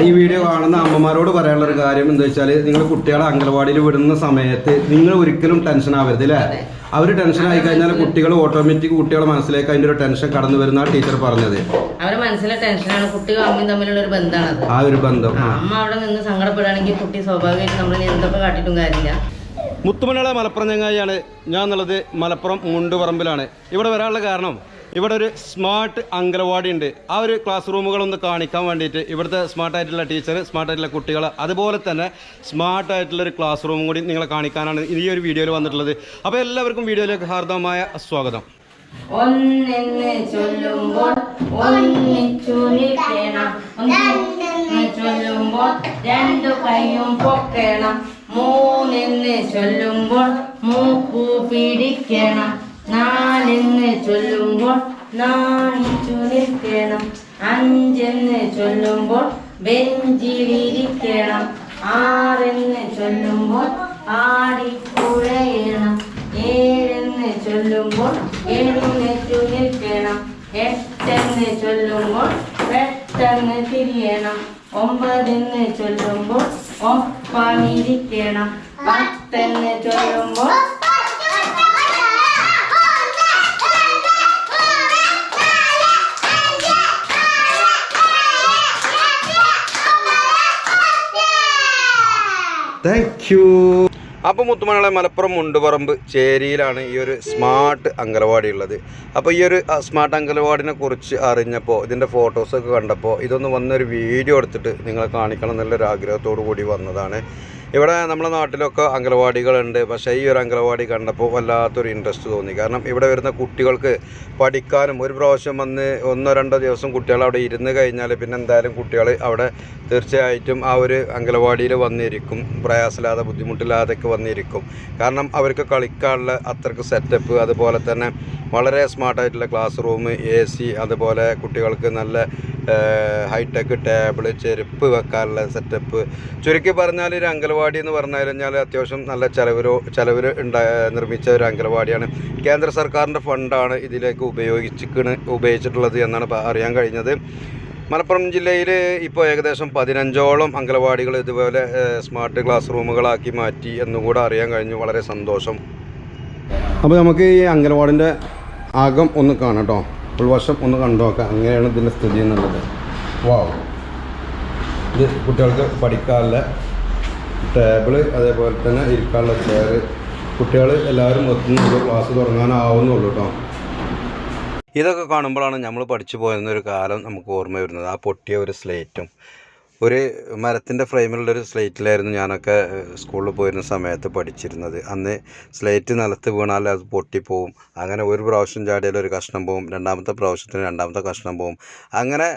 ഈ വീഡിയോ കാണുന്ന അമ്മമാരോട് പറയാനുള്ള ഒരു കാര്യം എന്താ വെച്ചാൽ നിങ്ങൾ കുട്ടികളെ അംഗനവാടിയിൽ വിടുന്ന സമയത്ത് നിങ്ങൾ ഒരിക്കലും ടെൻഷൻ ആവരുത് അല്ലേ അവർ അവർ ടെൻഷൻ ആയി കഴിഞ്ഞാൽ കുട്ടികൾ ഓട്ടോമാറ്റിക് കുട്ടികളെ മനസ്സിലേക്ക് അതിന്റെ ഒരു ടെൻഷൻ കടന്നു വരുന്ന ടീച്ചർ പറഞ്ഞത്. അവരെ മനസ്സിലെ ടെൻഷനാണ്. കുട്ടിയും അമ്മയും തമ്മിലുള്ള ഒരു ബന്ധമാണ് ആ ഒരു ബന്ധം. അമ്മ അവിടെ നിന്ന് സങ്കടപ്പെടുകയാണെങ്കിൽ കുട്ടി സ്വാഭാവികമായിട്ട് നമ്മൾ എന്തൊക്കെ കാട്ടിയിട്ടും കാര്യമില്ല. മുത്തുമലയുടെ മലപ്പുറം ചങ്ങായിയാണ്. ഞാൻ എന്നുള്ളത് മലപ്പുറം മുണ്ടുപറമ്പിലാണ്. ഇവിടെ വരാനുള്ള കാരണം? ഇവിടെ ഒരു സ്മാർട്ട് അംഗനവാടി ഉണ്ട്. ആ ഒരു ക്ലാസ് റൂമുകളൊന്ന് കാണിക്കാൻ വേണ്ടിയിട്ട് ഇവിടുത്തെ സ്മാർട്ട് ആയിട്ടുള്ള ടീച്ചർ സ്മാർട്ട് ആയിട്ടുള്ള കുട്ടികൾ അതുപോലെ തന്നെ സ്മാർട്ട് ആയിട്ടുള്ള ഒരു ക്ലാസ് റൂമും കൂടി നിങ്ങളെ കാണിക്കാനാണ് ഈ ഒരു വീഡിയോയിൽ വന്നിട്ടുള്ളത്. അപ്പോൾ എല്ലാവർക്കും വീഡിയോയിലേക്ക് ഹാർദവമായ സ്വാഗതം. ചൊല്ലുമ്പോൾ ഒന്നിച്ചു നിൽക്കണം. ചൊല്ലുമ്പോൾ പൊക്കണം. മൂന്നെന്ന് ചൊല്ലുമ്പോൾ മൂക്കു പിടിക്കണം. നാലെന്ന് ചൊല്ലുമ്പോൾ നാണിച്ചു നിൽക്കണം. അഞ്ചെന്ന് ചൊല്ലുമ്പോൾ ബെഞ്ചിലിരിക്കണം ആറെന്ന് ചൊല്ലുമ്പോൾ ആടിക്കുഴയണം ഏഴെന്ന് ചൊല്ലുമ്പോൾ എഴുന്നേറ്റു നിൽക്കണം. എട്ടെന്ന് ചൊല്ലുമ്പോൾ പെട്ടെന്ന് തിരിയണം. ഒമ്പതെന്ന് ചൊല്ലുമ്പോൾ ഒപ്പമിരിക്കണം പത്തെന്ന് ചൊല്ലുമ്പോൾ താങ്ക് യു അപ്പോൾ മുത്തുമണളെ മലപ്പുറം മുണ്ടുപറമ്പ് ചേരിയിലാണ് ഈ ഒരു സ്മാർട്ട് അങ്കലവാടി ഉള്ളത്. അപ്പോൾ ഈ ഒരു സ്മാർട്ട് അങ്കലവാടിനെ കുറിച്ച് അറിഞ്ഞപ്പോൾ ഇതിന്റെ ഫോട്ടോസൊക്കെ കണ്ടപ്പോൾ ഇതൊന്ന് വന്നൊരു വീഡിയോ എടുത്തിട്ട് നിങ്ങളെ കാണിക്കണം എന്നുള്ളൊരു ആഗ്രഹത്തോടു കൂടി വന്നതാണ്. ഇവിടെ നമ്മുടെ നാട്ടിലൊക്കെ അംഗനവാടികളുണ്ട്. പക്ഷേ ഈ ഒരു അംഗനവാടി കണ്ടപ്പോൾ വല്ലാത്തൊരു ഇൻട്രസ്റ്റ് തോന്നി. കാരണം ഇവിടെ വരുന്ന കുട്ടികൾക്ക് പഠിക്കാനും ഒരു പ്രാവശ്യം വന്ന് ഒന്നോ രണ്ടോ ദിവസം കുട്ടികൾ അവിടെ ഇരുന്ന് കഴിഞ്ഞാൽ പിന്നെ എന്തായാലും കുട്ടികൾ അവിടെ തീർച്ചയായിട്ടും ആ ഒരു അംഗനവാടിയിൽ വന്നിരിക്കും. പ്രയാസമില്ലാതെ ബുദ്ധിമുട്ടില്ലാതെയൊക്കെ വന്നിരിക്കും. കാരണം അവർക്ക് കളിക്കാനുള്ള അത്രയ്ക്ക് സെറ്റപ്പ് അതുപോലെ തന്നെ വളരെ സ്മാർട്ടായിട്ടുള്ള ക്ലാസ് റൂം എ സി അതുപോലെ കുട്ടികൾക്ക് നല്ല ഹൈടെക് ടേബിൾ ചെരുപ്പ് വെക്കാനുള്ള സെറ്റപ്പ് ചുരുക്കി പറഞ്ഞാൽ ഒരു അംഗൻവാടി എന്ന് പറഞ്ഞു കഴിഞ്ഞാൽ അത്യാവശ്യം നല്ല ചിലവരോ ചിലവർ നിർമ്മിച്ച ഒരു അംഗൻവാടിയാണ് കേന്ദ്ര സർക്കാരിന്റെ ഫണ്ടാണ് ഇതിലേക്ക് ഉപയോഗിച്ചിക്കണ് ഉപയോഗിച്ചിട്ടുള്ളത് എന്നാണ് അറിയാൻ കഴിഞ്ഞത്. മലപ്പുറം ജില്ലയിൽ ഇപ്പോൾ ഏകദേശം പതിനഞ്ചോളം അംഗനവാടികൾ ഇതുപോലെ സ്മാർട്ട് ക്ലാസ് റൂമുകളാക്കി മാറ്റി എന്നുകൂടെ അറിയാൻ കഴിഞ്ഞു. വളരെ സന്തോഷം. അപ്പോൾ നമുക്ക് ഈ അംഗനവാടിന്റെ അകം ഒന്ന് കാണാം കേട്ടോ. ഉൾവശം ഒന്ന് കണ്ടു നോക്കാം. അങ്ങനെയാണ് ഇതിന്റെ സ്ഥിതി എന്നുള്ളത്. വാവ് ഇത് കുട്ടികൾക്ക് പഠിക്കാനുള്ള ടേബിൾ അതേപോലെ തന്നെ ഇരിക്കാനുള്ള ചെയർ കുട്ടികൾ എല്ലാവരും എത്തുന്നുള്ളൂ ക്ലാസ് തുടങ്ങാനാവുന്നുള്ളൂ കേട്ടോ ഇതൊക്കെ കാണുമ്പോഴാണ് നമ്മൾ പഠിച്ചു പോയിരുന്ന കാലം നമുക്ക് ഓർമ്മ വരുന്നത്. ആ പൊട്ടിയ ഒരു സ്ലേറ്റും ഒരു മരത്തിന്റെ ഫ്രെയിമിലുള്ള ഒരു സ്ലേറ്റിലായിരുന്നു ഞാനൊക്കെ സ്കൂളിൽ പോയിരുന്ന സമയത്ത് പഠിച്ചിരുന്നത്. അന്ന് സ്ലേറ്റ് നിലത്ത് വീണാൽ അത് പൊട്ടിപ്പോവും. അങ്ങനെ ഒരു പ്രാവശ്യം ചാടിയാൽ ഒരു കഷ്ണം പോവും. രണ്ടാമത്തെ പ്രാവശ്യത്തിന് രണ്ടാമത്തെ കഷ്ണം പോവും. അങ്ങനെ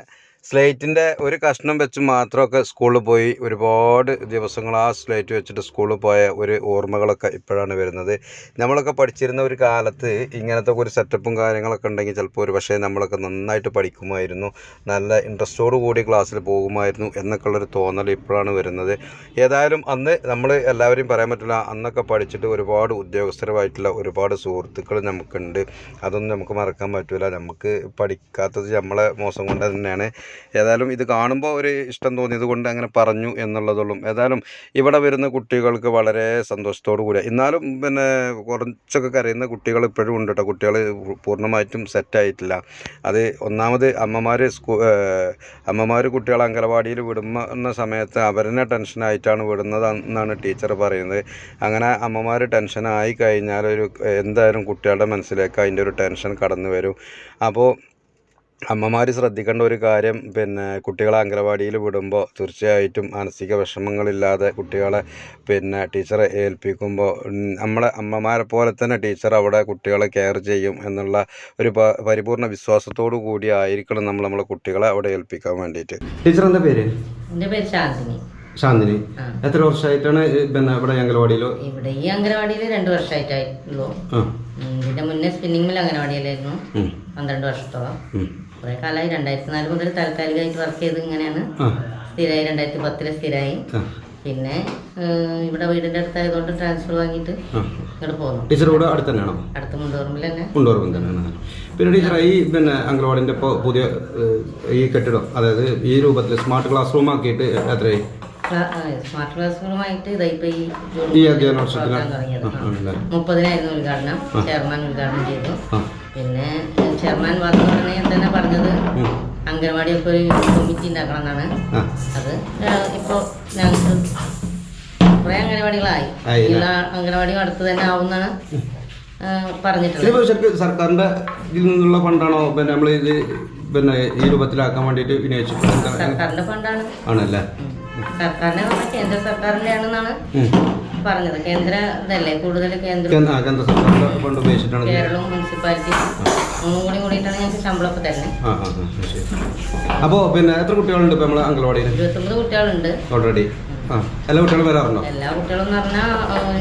സ്ലേറ്റിന്റെ ഒരു കഷ്ണം വെച്ച് മാത്രമൊക്കെ സ്കൂളിൽ പോയി ഒരുപാട് ദിവസങ്ങൾ ആ സ്ലേറ്റ് വെച്ചിട്ട് സ്കൂളിൽ പോയ ഒരു ഓർമ്മകളൊക്കെ ഇപ്പോഴാണ് വരുന്നത്. നമ്മളൊക്കെ പഠിച്ചിരുന്ന ഒരു കാലത്ത് ഇങ്ങനത്തെ ഒരു സെറ്റപ്പും കാര്യങ്ങളൊക്കെ ഉണ്ടെങ്കിൽ ചിലപ്പോൾ ഒരു പക്ഷേ നമ്മളൊക്കെ നന്നായിട്ട് പഠിക്കുമായിരുന്നു. നല്ല ഇൻട്രസ്റ്റോട് കൂടി ക്ലാസ്സിൽ പോകുമായിരുന്നു എന്നൊക്കെയുള്ളൊരു തോന്നൽ ഇപ്പോഴാണ് വരുന്നത്. ഏതായാലും അന്ന് നമ്മൾ എല്ലാവരെയും പറയാൻ പറ്റില്ല അന്നൊക്കെ പഠിച്ചിട്ട് ഒരുപാട് ഉദ്യോഗസ്ഥരുമായിട്ടുള്ള ഒരുപാട് സുഹൃത്തുക്കൾ നമുക്കുണ്ട്. അതൊന്നും നമുക്ക് മറക്കാൻ പറ്റില്ല നമുക്ക് പഠിക്കാത്തത് നമ്മളെ മോശം കൊണ്ട് തന്നെയാണ്. ഏതായാലും ഇത് കാണുമ്പോൾ ഒരു ഇഷ്ടം തോന്നിയത് കൊണ്ട് അങ്ങനെ പറഞ്ഞു എന്നുള്ളതുള്ളൂ. ഏതായാലും ഇവിടെ വരുന്ന കുട്ടികൾക്ക് വളരെ സന്തോഷത്തോടു കൂടി എന്നാലും പിന്നെ കുറച്ചൊക്കെ കരയുന്ന കുട്ടികൾ ഇപ്പോഴും ഉണ്ട് കേട്ടോ കുട്ടികൾ പൂർണമായിട്ടും സെറ്റായിട്ടില്ല അത് ഒന്നാമത് അമ്മമാർ സ്കൂ അമ്മമാർ കുട്ടികളെ അംഗനവാടിയിൽ വിടുന്ന സമയത്ത് അവരെന്നെ ടെൻഷനായിട്ടാണ് വിടുന്നത് എന്നാണ് ടീച്ചർ പറയുന്നത്. അങ്ങനെ അമ്മമാർ ടെൻഷനായി കഴിഞ്ഞാൽ ഒരു എന്തായാലും കുട്ടികളുടെ മനസ്സിലേക്ക് അതിന്റെ ഒരു ടെൻഷൻ കടന്നു വരും. അപ്പോൾ അമ്മമാർ ശ്രദ്ധിക്കേണ്ട ഒരു കാര്യം പിന്നെ കുട്ടികളെ അംഗനവാടിയിൽ വിടുമ്പോൾ തീർച്ചയായിട്ടും മാനസിക വിഷമങ്ങളില്ലാതെ കുട്ടികളെ പിന്നെ ടീച്ചറെ ഏൽപ്പിക്കുമ്പോൾ നമ്മളെ അമ്മമാരെ പോലെ തന്നെ ടീച്ചർ അവിടെ കുട്ടികളെ കെയർ ചെയ്യും എന്നുള്ള ഒരു പരിപൂർണ വിശ്വാസത്തോടു കൂടി ആയിരിക്കണം നമ്മൾ നമ്മളെ കുട്ടികളെ അവിടെ ഏൽപ്പിക്കാൻ വേണ്ടിയിട്ട്. ടീച്ചർ എന്താ പേര്? എന്റെ പേര് ശാന്തിനി. ശാന്തിനി. എത്ര വർഷമായിട്ടാണ് പിന്നെ ഇവിടെ അംഗനവാടിയിലോ? ഇവിടെ ഈ അംഗനവാടിയിൽ രണ്ട് വർഷമായിട്ടായിട്ടുള്ളൂ. ഇതിന്റെ മുന്നേ സ്പിന്നിങ്ങിൽ അംഗനവാടിയിലായിരുന്നു. പന്ത്രണ്ട് വർഷത്തോളം. കുറെ കാലമായി രണ്ടായിരത്തി നാല് മുതൽ താൽക്കാലികമായിട്ട് വർക്ക് ചെയ്ത് ഇങ്ങനെയാണ്. സ്ഥിരമായി രണ്ടായിരത്തി പത്തിൽ സ്ഥിരമായി പിന്നെ ഇവിടെ വീടിന്റെ അടുത്തായതുകൊണ്ട് ട്രാൻസ്ഫർ വാങ്ങിയിട്ട് ഇങ്ങോട്ട് പോകുന്നു ടീച്ചർ ഇവിടെ അടുത്ത് തന്നെയാണോ അടുത്ത മുണ്ടോർമിൽ തന്നെ മുണ്ടോർമിൽ തന്നെയാണ്. പിന്നെ ടീച്ചർ ഈ പിന്നെ അംഗൻവാടിന്റെ ഇപ്പോൾ പുതിയ ഈ കെട്ടിടം അതായത് ഈ രൂപത്തിൽ സ്മാർട്ട് ക്ലാസ് റൂം ആക്കിയിട്ട് എത്രയായി? സ്മാർട്ട് ക്ലാസ് റൂമായിട്ട് ഇതായിപ്പോ ഈ അധ്യയന? മുപ്പതിനായിരുന്നു ഉദ്ഘാടനം. ചെയർമാൻ ഉദ്ഘാടനം ചെയ്തു. പിന്നെ ചെയർമാൻ ഉടനെ തന്നെ പറഞ്ഞത്. അംഗൻവാടി ഒക്കെ ഒരു കമ്മിറ്റി ഉണ്ടാക്കണം എന്നാണ് അത് ഇപ്പോ ഞങ്ങൾക്ക് കുറേ അംഗനവാടികളായി അംഗനവാടികൾ അടുത്ത് തന്നെ ആവുമെന്നാണ് പറഞ്ഞിട്ടുള്ളത്. സർക്കാരിന്റെ ഇതിൽ നിന്നുള്ള ഫണ്ടാണോ? പിന്നെ നമ്മൾ ഇത് പിന്നെ ഈ രൂപത്തിലാക്കാൻ വേണ്ടിട്ട് വിനിയോഗിച്ചിട്ടുണ്ട് സർക്കാരിന്റെ ഫണ്ടാണ്. ആണല്ലേ. സർക്കാരിന്റെ കേന്ദ്ര സർക്കാരിന്റെ ആണെന്നാണ് പറഞ്ഞത്. കേന്ദ്ര ഇതല്ലേ? കൂടുതൽ കേന്ദ്ര കേന്ദ്ര സർക്കാരിന്റെ ഫണ്ട് ഉപയോഗിച്ചിട്ടാണ് ഇത്. കേരളവും മുനിസിപ്പാലിറ്റി. കൂടി കൂടിയിട്ടാണ് ഞങ്ങൾക്ക് ശമ്പളമൊക്കെ തരുന്നത് ആ ആ ആ, ശരി. അപ്പോൾ പിന്നെ എത്ര കുട്ടികളുണ്ട് ഇപ്പോൾ നമ്മളെ അംഗൻവാടിയിൽ ഇരുപത്തൊമ്പത് കുട്ടികളുണ്ട്. ഓൾറെഡി ആ എല്ലാ കുട്ടികളും വരാറുണ്ടോ? എല്ലാ കുട്ടികളും എന്ന് പറഞ്ഞാൽ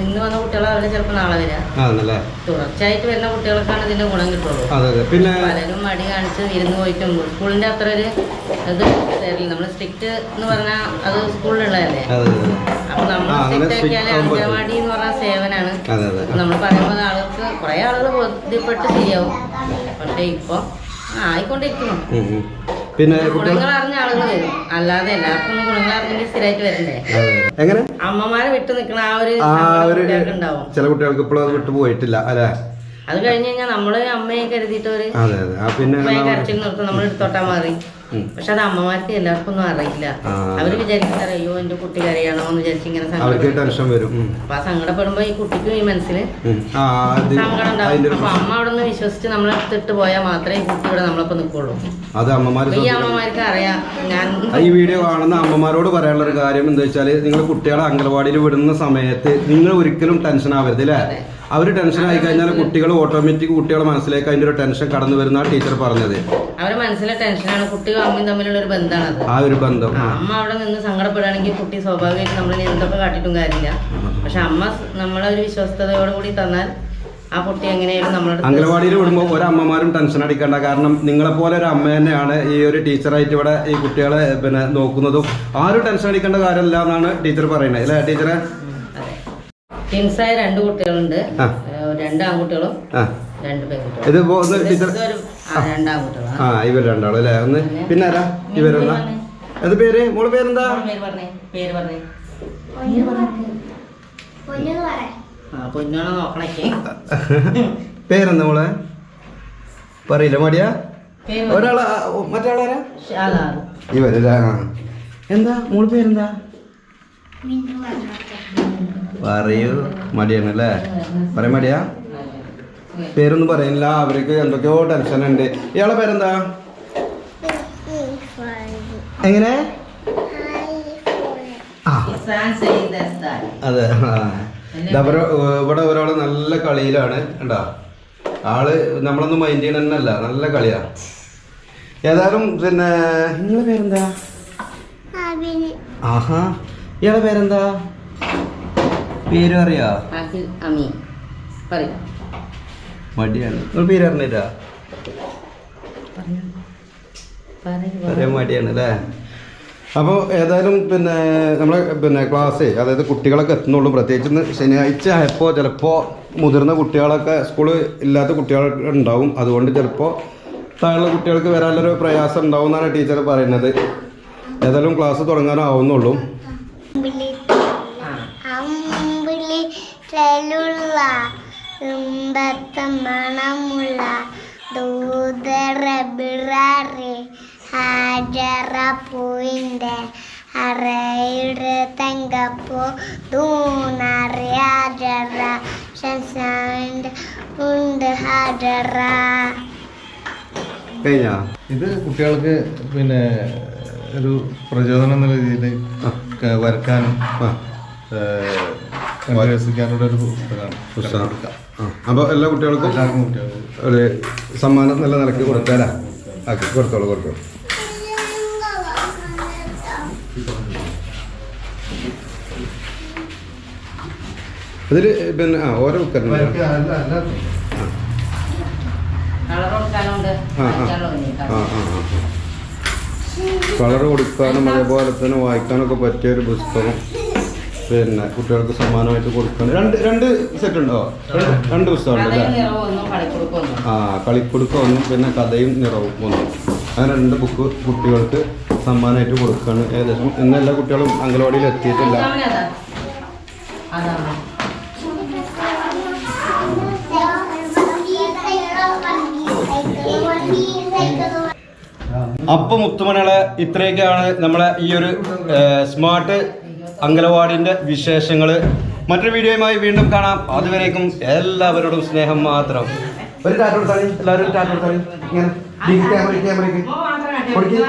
ഇന്ന് വന്ന കുട്ടികൾ അവർ ചിലപ്പോൾ നാളെ വരാം. ആണല്ലേ തുടർച്ചയായിട്ട് വരുന്ന കുട്ടികൾക്കാണ് ഇതിന്റെ ഗുണം കിട്ടുള്ളൂ. അതെ അതെ. പിന്നെ പലരും മടി കാണിച്ച് ഇരുന്ന് പോയിട്ടും സ്കൂളിന്റെ അത്ര ഒരു ഇത് തരില്ല. നമ്മൾ സ്ട്രിക്റ്റ് എന്ന് പറഞ്ഞാൽ അത് സ്കൂളിലുള്ളതല്ലേ? അതെ അതെ അപ്പൊ നമ്മൾ ആ, അങ്ങനെ സ്ട്രിക്റ്റ് strict ആവുമ്പോ- അംഗനവാടി എന്ന് പറഞ്ഞ സേവനാണ്. അതെ അതെ നമ്മൾ പറയുമ്പോൾ ആളുകൾക്ക് കുറെ ആളുകൾ ബോധ്യപ്പെട്ട് ശരിയാവും. പക്ഷെ ഇപ്പൊ ആയിക്കൊണ്ടിരിക്കണം. പിന്നെ ഗുണങ്ങൾ അറിഞ്ഞ ആളുകൾ വരും. അല്ലാതെ എല്ലാവർക്കും ഗുണങ്ങൾ അറിഞ്ഞെങ്കിൽ സ്ഥിരമായിട്ട് വരണ്ടേ. എങ്ങനെ? അമ്മമാരെ വിട്ടു നിൽക്കണ ആ ഒരു ചില കുട്ടികൾക്ക് ഇപ്പോഴും അത് വിട്ടു പോയിട്ടില്ല അല്ലേ? അത് കഴിഞ്ഞ് കഴിഞ്ഞാൽ നമ്മൾ അമ്മയെ കരുതിയിട്ട് ഒരു അതെ അതെ. ആ പിന്നെ അമ്മയെ കരച്ചിൽ നിർത്തും. നമ്മൾ എടുത്തോട്ടാ മാറി. പക്ഷെ അത് അമ്മമാർക്ക് എല്ലാവർക്കും ഒന്നും അറിയില്ല. അവർ വിചാരിക്കുന്നത് അയ്യോ എന്റെ കുട്ടി കരയണോ എന്ന് വിചാരിച്ച് ഇങ്ങനെ വരും. അപ്പൊ ആ സങ്കടപ്പെടുമ്പോ ഈ കുട്ടിക്കും ഈ അത് സങ്കടം ഉണ്ടാവും. അപ്പൊ അമ്മ അവിടെ നിന്ന് വിശ്വസിച്ച് നമ്മളെ എടുത്തിട്ട് പോയാൽ മാത്രമേ ഈ കുട്ടി ഇവിടെ നമ്മളൊപ്പം നിൽക്കുള്ളൂ അത് അമ്മമാർക്ക് ഈ അമ്മമാർക്ക് അറിയാം. ഞാൻ ഈ വീഡിയോ കാണുന്ന അമ്മമാരോട് പറയാനുള്ള ഒരു കാര്യം എന്താ വെച്ചാൽ നിങ്ങൾ കുട്ടികളെ അംഗനവാടിയിൽ വിടുന്ന സമയത്ത് നിങ്ങൾ ഒരിക്കലും ടെൻഷൻ ആവരുത് അല്ലേ. അവർ ടെൻഷൻ ആയി കഴിഞ്ഞാൽ കുട്ടികൾ ഓട്ടോമാറ്റിക് കുട്ടികളെ മനസ്സിലേക്ക് അതിന്റെ ഒരു ടെൻഷൻ കടന്നു വരുന്ന ടീച്ചർ പറഞ്ഞത്. അവരെ മനസ്സിലെ ടെൻഷനാണ് കുട്ടിയും അമ്മയും തമ്മിലുള്ള ഒരു ബന്ധമാണ് ആ ഒരു ബന്ധം. അമ്മ അവിടെ നിന്ന് സങ്കടപ്പെടുകയാണെങ്കിൽ കുട്ടി സ്വാഭാവികമായിട്ട് നമ്മൾ എന്തൊക്കെ കാട്ടിയിട്ടും കാര്യമില്ല. പക്ഷെ അമ്മ നമ്മളെ ഒരു വിശ്വസ്തയോടുകൂടി തന്നാൽ ആ കുട്ടി എങ്ങനെയായിരുന്നു അംഗനവാടിയിൽ വിടുമ്പോൾ ഒരമ്മമാരും ടെൻഷൻ അടിക്കേണ്ട. കാരണം നിങ്ങളെ പോലെ ഒരു അമ്മ തന്നെയാണ് ഈ ഒരു ടീച്ചറായിട്ട് ഇവിടെ ഈ കുട്ടികളെ പിന്നെ നോക്കുന്നതും. ആരും ടെൻഷൻ അടിക്കേണ്ട കാര്യമല്ല എന്നാണ് ടീച്ചർ പറയുന്നത്. അല്ലേ ടീച്ചറെ? ടിൻസായ രണ്ട് കുട്ടികളുണ്ട്. രണ്ട് ആൺകുട്ടികളും രണ്ട് പെൺകുട്ടികളും. ആ, രണ്ട് ആൺകുട്ടികളാണ് ആ ഇവർ രണ്ടാളും അല്ലേ? ഒന്ന് പിന്നെ? ആരാ ഇവരെന്താ? അത് പേര്? മോൾ പേരെന്താ? പേര് പറഞ്ഞേ. പേര് പറഞ്ഞേ. ആ പൊന്നോണ നോക്കണേ. പേരെന്താ മോളെ? പറയില്ല മടിയാ? ഒരാളാ മറ്റാളാരാ? ഇവരല്ലേ എന്താ? മോൾ പേരെന്താ? പറയൂ മടിയാണ് അല്ലേ പറയാൻ മടിയാ? പേരൊന്നും പറയുന്നില്ല അവർക്ക് എന്തൊക്കെയോ ടെൻഷൻ ഉണ്ട്. ഇയാളെ പേരെന്താ? എങ്ങനെ? അതെ ഇവിടെ ഒരാൾ നല്ല കളിയിലാണ് കണ്ടാ? ആൾ നമ്മളൊന്നും മൈൻഡ് ചെയ്യണല്ല നല്ല കളിയാ. ഏതായാലും പിന്നെ നിങ്ങളെ പേരെന്താ? ആഹാ. ഇയാളെ പേരെന്താ? പേര് അറിയാ മടിയാണ്. നിങ്ങൾ പേര് അറിഞ്ഞിട്ടാ മടിയാണ് അല്ലേ? അപ്പോൾ ഏതായാലും പിന്നെ നമ്മളെ പിന്നെ ക്ലാസ് അതായത് കുട്ടികളൊക്കെ എത്തുന്നുള്ളൂ. പ്രത്യേകിച്ച് ഇന്ന് ശനിയാഴ്ച ആയപ്പോൾ ചിലപ്പോൾ മുതിർന്ന കുട്ടികളൊക്കെ സ്കൂൾ ഇല്ലാത്ത കുട്ടികൾ ഉണ്ടാവും. അതുകൊണ്ട് ചിലപ്പോൾ താഴെയുള്ള കുട്ടികൾക്ക് വരാനുള്ളൊരു പ്രയാസം ഉണ്ടാവും എന്നാണ് ടീച്ചർ പറയുന്നത്. ഏതായാലും ക്ലാസ് തുടങ്ങാനാവുന്നുള്ളൂ. ചെലുള്ള ഇമ്പത്ത മണമുള്ള ദൂതറ ബിറാറി ഹാജറ പൂവിന്റെ അറയുടെ തങ്കപ്പൂ തൂണറി ഹാജറ ശശാന്റെ ഉണ്ട് ഹാജറ. കഴിഞ്ഞാ? ഇത് കുട്ടികൾക്ക് പിന്നെ ഒരു പ്രചോദനം എന്നുള്ള രീതിയിൽ വരക്കാനും രസിക്കാനുള്ള ഒരു പുസ്തകമാണ്. പുസ്തകം. ആ. അപ്പോൾ എല്ലാ കുട്ടികൾക്കും എല്ലാവർക്കും കുട്ടികൾക്കും. ഒരു സമ്മാനം നല്ല നിലയ്ക്ക് കൊടുത്താലാ? ആക്കി കൊടുത്തോളൂ കൊടുത്തോളൂ. അതിൽ പിന്നെ ആ ഓരോ ആ. കളർ കൊടുക്കാനും അതേപോലെ തന്നെ വായിക്കാനൊക്കെ പറ്റിയ ഒരു പുസ്തകം. പിന്നെ കുട്ടികൾക്ക് സമ്മാനമായിട്ട് കൊടുക്കണം. രണ്ട് രണ്ട് സെറ്റ് ഉണ്ടോ? രണ്ട് പുസ്തകമുണ്ട് അല്ലേ? ആ കളിക്കുടുക്ക ഒന്നും പിന്നെ കഥയും നിറവും ഒന്നും. അങ്ങനെ രണ്ട് ബുക്ക് കുട്ടികൾക്ക് സമ്മാനമായിട്ട് കൊടുക്കുകയാണ് ഏകദേശം ഇന്ന് എല്ലാ കുട്ടികളും അംഗനവാടിയിൽ എത്തിയിട്ടില്ല. അപ്പൊ മുത്തുമണികളെ ഇത്രയൊക്കെയാണ് നമ്മളെ ഈ ഒരു സ്മാർട്ട് അംഗനവാടിന്റെ വിശേഷങ്ങൾ മറ്റൊരു വീഡിയോയുമായി വീണ്ടും കാണാം. അതുവരേക്കും എല്ലാവരോടും സ്നേഹം മാത്രം. ഒരു ടാറ്റ് കൊടുത്താളി എല്ലാവരും ടാറ്റ കൊടുത്താളി ഇങ്ങനെ ക്യാമറ ക്യാമറയ്ക്ക് ആ, ഓക്കേ.